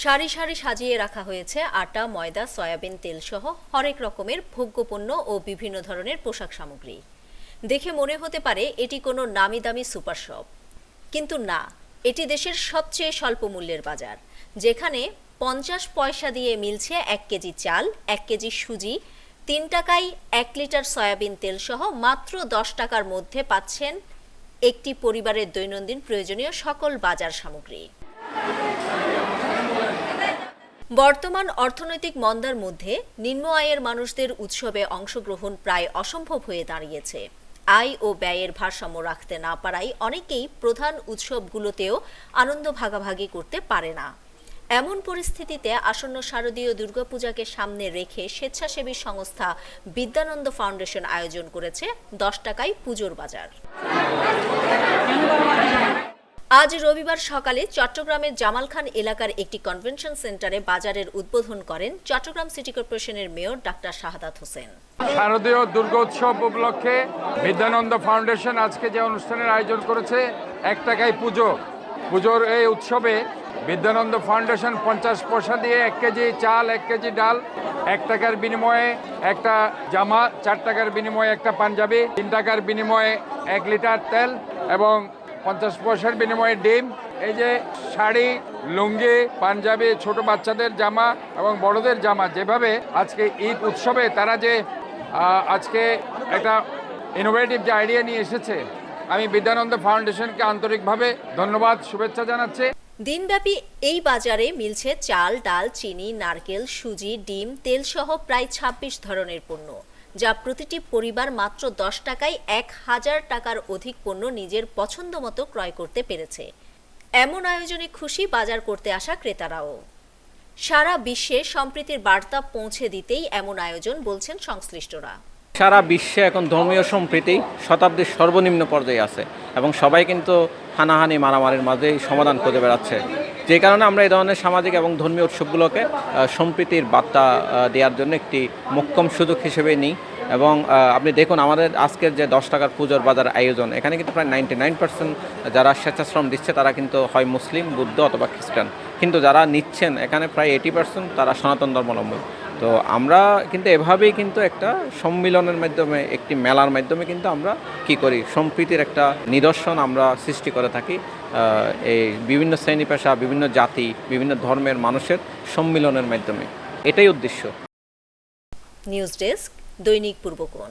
সারি সারি সাজিয়ে রাখা হয়েছে আটা, ময়দা, সয়াবিন, তেল সহ হরেক রকমের ভোগ্যপণ্য ও বিভিন্ন ধরনের পোশাক সামগ্রী। দেখে মনে হতে পারে এটি কোনো নামি দামি সুপার শপ। কিন্তু না, এটি দেশের সবচেয়ে স্বল্প মূল্যের বাজার, যেখানে পঞ্চাশ পয়সা দিয়ে মিলছে এক কেজি চাল, এক কেজি সুজি, তিন টাকায় এক লিটার সয়াবিন তেল সহ মাত্র দশ টাকার মধ্যে পাচ্ছেন একটি পরিবারের দৈনন্দিন প্রয়োজনীয় সকল বাজার সামগ্রী। বর্তমান অর্থনৈতিক মন্দার মধ্যে নিম্ন আয়ের মানুষদের উৎসবে অংশগ্রহণ প্রায় অসম্ভব হয়ে দাঁড়িয়েছে। আয় ও ব্যয়ের ভারসাম্য রাখতে না পারায় অনেকেই প্রধান উৎসবগুলোতেও আনন্দ ভাগাভাগি করতে পারে না। এমন পরিস্থিতিতে আসন্ন শারদীয় দুর্গাপূজাকে সামনে রেখে স্বেচ্ছাসেবী সংস্থা বিদ্যানন্দ ফাউন্ডেশন আয়োজন করেছে দশ টাকায় পুজোর বাজার। আজ রবিবার সকালে চট্টগ্রামের জামাল খান এলাকার একটি কনভেনশন সেন্টারে বাজারের উদ্বোধন করেন চট্টগ্রাম সিটি কর্পোরেশনের মেয়র ডাক্তার শাহাদাত হোসেন। শারদীয় দুর্গোৎসব উপলক্ষে বিদ্যানন্দ ফাউন্ডেশন আজকে যে অনুষ্ঠানের আয়োজন করেছে, এক টাকায় পুজো। পুজোর এই উৎসবে বিদ্যানন্দ ফাউন্ডেশন পঞ্চাশ পয়সা দিয়ে এক কেজি চাল, এক কেজি ডাল, এক টাকার বিনিময়ে একটা জামা, চার টাকার বিনিময়ে একটা পাঞ্জাবি, তিন টাকার বিনিময়ে এক লিটার তেল এবং পঞ্চাশ পয়সার বিনিময়ে ডিম, এই যে শাড়ি, লুঙ্গি, পাঞ্জাবি, ছোট বাচ্চাদের জামা এবং বড়দের জামা, যেভাবে আজকে ঈদ উৎসবে তারা যে আজকে একটা ইনোভেটিভ যে আইডিয়া নিয়ে এসেছে, আমি বিদ্যানন্দ ফাউন্ডেশনকে আন্তরিকভাবে ধন্যবাদ, শুভেচ্ছা জানাচ্ছি। দিনব্যাপী এই বাজারে মিলছে চাল, ডাল, চিনি, নারকেল, সুজি, ডিম তেল সহ প্রায় ২৬ ধরনের পণ্য। যা প্রতিটি পরিবার মাত্র দশ টাকায় এক হাজার টাকার অধিক পণ্য নিজের পছন্দ মতো ক্রয় করতে পেরেছে। এমন আয়োজনে খুশি বাজার করতে আসা ক্রেতারাও। সারা বিশ্বে সম্প্রীতির বার্তা পৌঁছে দিতেই এমন আয়োজন বলছেন সংশ্লিষ্টরা। সারা বিশ্বে এখন ধর্মীয় সম্প্রীতি শতাব্দীর সর্বনিম্ন পর্যায়ে আছে এবং সবাই কিন্তু হানাহানি মারামারির মাঝেই সমাধান করে বেড়াচ্ছে। যে কারণে আমরা এই ধরনের সামাজিক এবং ধর্মীয় উৎসবগুলোকে সম্প্রীতির বার্তা দেওয়ার জন্য একটি মোক্ষম সুযোগ হিসেবে নিই। এবং আপনি দেখুন আমাদের আজকের যে দশ টাকার পুজোর বাজার আয়োজন, এখানে কিন্তু প্রায় নাইনটি নাইন পার্সেন্ট যারা স্বেচ্ছাশ্রম দিচ্ছে তারা কিন্তু হয় মুসলিম, বুদ্ধ অথবা খ্রিস্টান। কিন্তু যারা নিচ্ছেন, এখানে প্রায় এইটি পার্সেন্ট তারা সনাতন ধর্মাবলম্বী। তো আমরা কিন্তু এভাবেই কিন্তু একটা সম্মিলনের মাধ্যমে, একটি মেলার মাধ্যমে কিন্তু আমরা কি করি? সম্প্রীতির একটা নিদর্শন আমরা সৃষ্টি করে থাকি। এই বিভিন্ন শ্রেণি পেশা, বিভিন্ন জাতি, বিভিন্ন ধর্মের মানুষের সম্মিলনের মাধ্যমে। এটাই উদ্দেশ্য। নিউজ ডেস্ক, দৈনিক পূর্বকোণ।